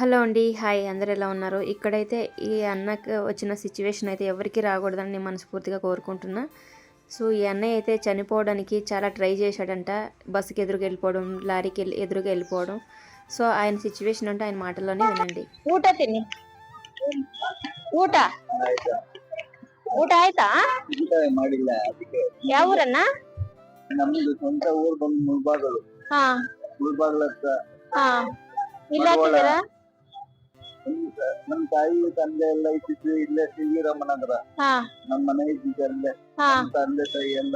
Hello అండి hi అందరు ఎలా ఉన్నారు ఇక్కడైతే ఈ అన్నకు వచ్చిన సిచ్యువేషన్ అయితే ఎవరికి రాకూడదని నేను మనస్ఫూర్తిగా కోరుకుంటున్నా సో ఈ అన్నయ్య అయితే చనిపోవడానికి చాలా ట్రై చేశాడంట బస్సుకి ఎదురుగా వెళ్ళిపోవడం లారీకి వెళ్ళి ఎదురుగా వెళ్ళిపోవడం సో ఆయన సిచ్యువేషన్ అంటే ఆయన మాటల్లోనే ವಿನಂಡಿ ಊಟ ತಿನ್ನಿ ಊಟ ಊಟ ಆಯ್ತಾ ಊಟ ಮಾಡಿಲ್ಲ ಅದಕ್ಕೆ ಯಾವ ಊರನ್ನ ನಮ್ದು ಸ್ವಂತ ಊರು ಬಂದು ಮುಳ್ಬಾಗಲು ಹಾ ಮುಳ್ಬಾಗಲ ಹತ್ರ ಹಾ ಇಲ್ಲ ಹಾಕಿದ್ದೀರಾ ನಮ್- ನಮ್ ತಾಯಿ ತಂದೆ ಎಲ್ಲ ಇದ್ದಿದ್ದು ಇಲ್ಲೇ ಶ್ರೀರಾಮನಗರ. ಹಾ. ನಮ್ ಮನೆ ಇದ್ದಿದ್ದು ಅಲ್ಲೇ. ಹಾ. ನಮ್ ತಂದೆ ತಾಯಿ ಎಲ್ಲ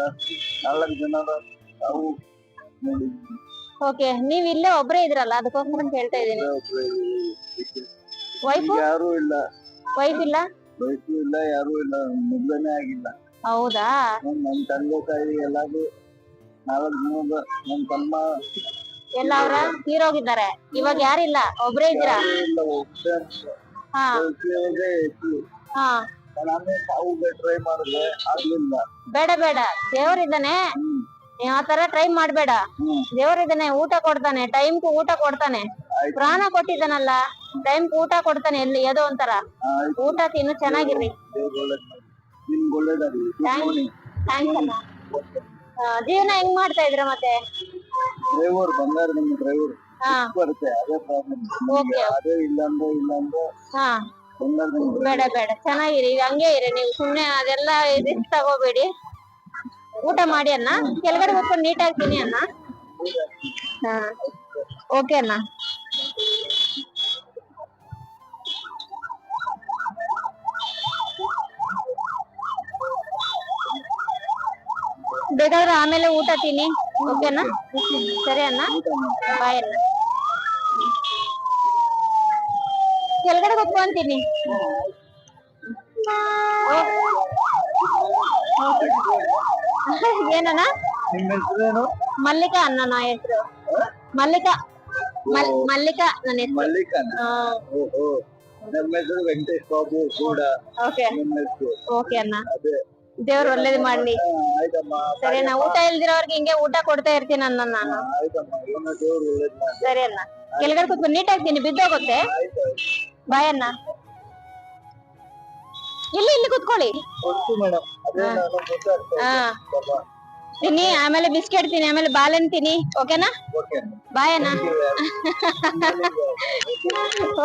ನಾಲ್ಕು ಜನ ಅವು ನೋಡಿದ್ವಿ. ಓಕೆ ನೀವ್ ಇಲ್ಲೇ ಒಬ್ರೇ ಇದ್ರಲ್ಲ? ಅದಕ್ಕೋಸ್ಕರ ಹೇಳ್ತಾ ಒಬ್ರು ಇದ್ರು. ವೈಫ್ ಈಗ ಯಾರು ಇಲ್ಲ. ವೈಫ್ ಇಲ್ಲ? ವೈಫ್ ಇಲ್ಲ ಯಾರು ಇಲ್ಲ. ಮೊದ್ಲನೇ ಆಗಿಲ್ಲ. ಹೌದಾ? ನಮ್ ತಂದೆ ತಾಯಿ ಎಲ್ಲಾರು ನಾಲ್ಕು ಜನ ನಮ್ ತಮ್ಮ ಎಲ್ಲ ಅವ್ರ ತೀರೋಗಿದ್ದಾರೆ ಇವಾಗ ಯಾರಿಲ್ಲ, ಒಬ್ರೇ ಇದ್ದೀರಾ? ಹಾ. ಹಾ. ಟ್ರೈ ಬೇಡ. ಬೇಡ ದೇವ್ರಿದ್ದಾನೆ ನೀವ್ ತರ ಟ್ರೈ ಮಾಡ್ಬೇಡ. ದೇವ್ರಿದ್ದಾನೆ ಊಟ ಕೊಡ್ತಾನೆ ಟೈಮ್ಗೂ ಊಟ ಕೊಡ್ತಾನೆ. ಪ್ರಾಣ ಕೊಟ್ಟಿದ್ದಾನಲ್ಲ ಟೈಮ್ ಊಟ ಕೊಡ್ತಾನೆ ಎಲ್ಲಿ, ಯಾವುದೋ ಒಂಥರ. ಊಟ ತಿನ್ನು ಅಣ್ಣ ಜೀವನ ಹೆಂಗ್ ಮಾಡ್ತಾ ಇದ್ರ ಮತ್ತೆ? ಡ್ರೈವರ್ ಬಂಗಾರ ನಿಮ್ಮ ಡ್ರೈವರ್. ಹಾ. ಬರುತ್ತೆ? ಅದೇ ಪ್ರಾಬ್ಲಮ್ Okay. ಅದೇ ಇಲ್ಲ ಅಂದ್ರೆ ಇಲ್ಲ ಅಂದ್ರೆ ಹಾ. ಬಂಗಾರ ನಿಮ್ಮ ಬೇಡ ಬೇಡ. ಚೆನ್ನಾಗಿರಿ. ಈಗ ಹಂಗೆ ಇರಿ. ನೀವು ಸುಮ್ನೆ ಅದೆಲ್ಲ ರಿಸ್ಕ್ ತಗೋಬೇಡಿ. ಊಟ ಮಾಡಿ ಅಣ್ಣ. ಕೆಳಗಡೆ ಹೋಗ್ಕೊಂಡು ನೀಟ್ ಆಗ್ತೀನಿ ಅಣ್ಣ. ಹಾ. ಓಕೆ ಅಣ್ಣ. ಬೇಕಾದ್ರೆ ಆಮೇಲೆ ಊಟ ತಿನ್ನಿ. ಓಕೆನಾ ಸರಿ ಅಣ್ಣ ಬಾಯ್ ಅಣ್ಣ ಕೆಳಗಡೆ ಕೂತ್ಕೊಂತೀನಿ ಏನಣ್ಣ ನಿಮ್ಮ ಹೆಸರೇನು ಮಲ್ಲಿಕಾ ಅಣ್ಣ ನಾ ಹೆಸರು ಮಲ್ಲಿಕಾ ಮಲ್ ಮಲ್ಲಿಕಾ ನನ್ನ ಹೆಸರು ಮಲ್ಲಿಕನ ಓಹೋ ನಮ್ಮ ಹೆಸರು ವೆಂಕಟೇಶ್ ಬಾಬು ಕೂಡ ಓಕೆ ನಿಮ್ಮ ಹೆಸರು ಓಕೆ ಅಣ್ಣ ಅದೇ ದೇವ್ರು ಒಳ್ಳೇದ್ ಮಾಡ್ಲಿ ಹಾ, ಆಯ್ತಮ್ಮ ಸರಿ ಅಣ್ಣ ಊಟ ಇಲ್ದಿರೋರ್ಗೆ ಹಿಂಗೆ ಊಟ ಕೊಡ್ತಾ ಇರ್ತೀನಿ ಅಣ್ಣ ನಾನು. ಸರಿ ಅಣ್ಣ. ಕೆಳಗಡೆ ಕೂತ್ಕೊಂಡು ನೀಟಾಗ್ತೀನಿ ಬಿದ್ದೋಗುತ್ತೆ. ಆಯ್ತು ಆಯ್ತು. ಬಾಯ್ ಅಣ್ಣ. ಇಲ್ಲಿ ಇಲ್ಲಿ ಕುತ್ಕೊಳ್ಳಿ. ತಿನ್ನಿ ಆಮೇಲೆ ಬಿಸ್ಕೆಟ್ ತಿನ್ನಿ ಆಮೇಲೆ ಬಾಳೆಹಣ್ಣು ತಿನ್ನಿ. ಓಕೆನಾ ಓಕೆ ಬಾಯ್ ಅಣ್ಣ.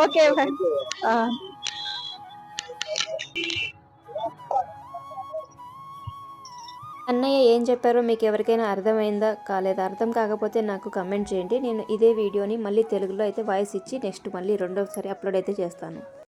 ఓకే అన్నయ్య ఏం చెప్పారో మీకు ఎవరికైనా అర్థమైందా? కాలేదా? అర్థం కాకపోతే నాకు కమెంట్ చేయండి. నేను ఇదే వీడియోని మళ్ళీ తెలుగులో అయితే వాయిస్ ఇచ్చి నెక్స్ట్ మళ్ళీ రెండోసారి అప్లోడ్ అయితే చేస్తాను.